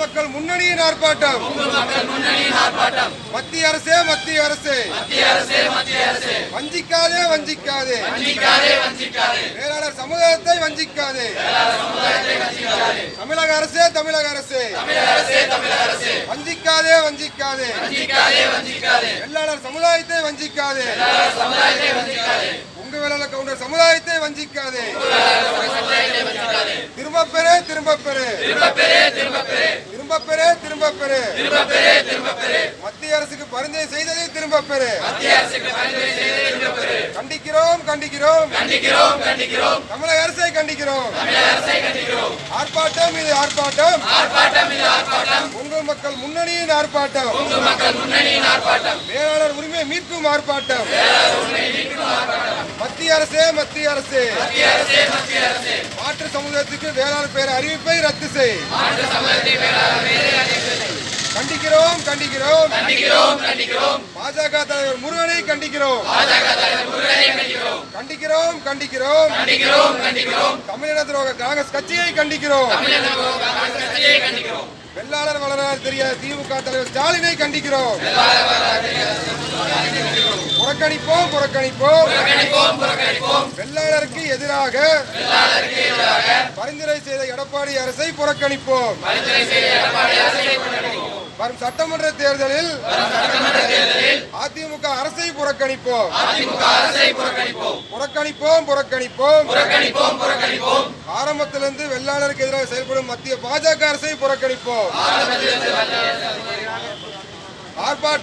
மக்கள் முன்னணியின் ஆர்ப்பாட்டம். மத்திய அரசே மத்திய அரசே. வஞ்சிக்காதே வஞ்சிக்காதே. வேளாளர் சமுதாயத்தை வஞ்சிக்காதே. தமிழக அரசே தமிழக அரசே. வஞ்சிக்காதே வஞ்சிக்காதே. வேளாளர் சமுதாயத்தை வஞ்சிக்காதே. உங்க வேளாளர் கவுண்டர் சமுதாயத்தை வஞ்சிக்காதே. திரும்ப பெறு திரும்ப பெறு திரும்ப பெறு திரும்ப பெறு மத்திய அரசுக்கு பரிந்துரை செய்ததை திரும்ப பெறு கண்டிக்கிறோம். கண்டிக்கிறோம் தமிழக அரசை கண்டிக்கிறோம். ஆர்ப்பாட்டம் இது ஆர்ப்பாட்டம். உங்கள் மக்கள் முன்னணியின் ஆர்ப்பாட்டம். வேளாளர் உரிமை மீட்கும் ஆர்ப்பாட்டம். மத்திய அரசே மத்திய அரசே. மாற்று சமூகத்துக்கு வேளாண் பெயர் அறிவிப்பை ரத்து செய். கண்டிக்கிறோம் கண்டிக்கிறோம். பாஜக தலைவர் முருகனை கண்டிக்கிறோம். கண்டிக்கிறோம். கண்டிக்கிறோம் தமிழின துரோக காங்கிரஸ் கட்சியை கண்டிக்கிறோம். வெள்ளாளர் வளரார் தெரியாத திமுக தலைவர் ஸ்டாலினை கண்டிக்கிறோம். புறக்கணிப்போம் புறக்கணிப்போம். வெள்ளாளருக்கு எதிராக பரிந்துரை செய்த எடப்பாடி அரசை புறக்கணிப்போம். வரும் சட்டமன்ற தேர்தலில் அதிமுக அரசை புறக்கணிப்போம். புறக்கணிப்போம். புறக்கணிப்போம் ஆரம்பத்திலிருந்து வெள்ளாளருக்கு எதிராக செயல்படும் மத்திய பாஜக அரசை புறக்கணிப்போம். ஆர்ப்பாட்டம்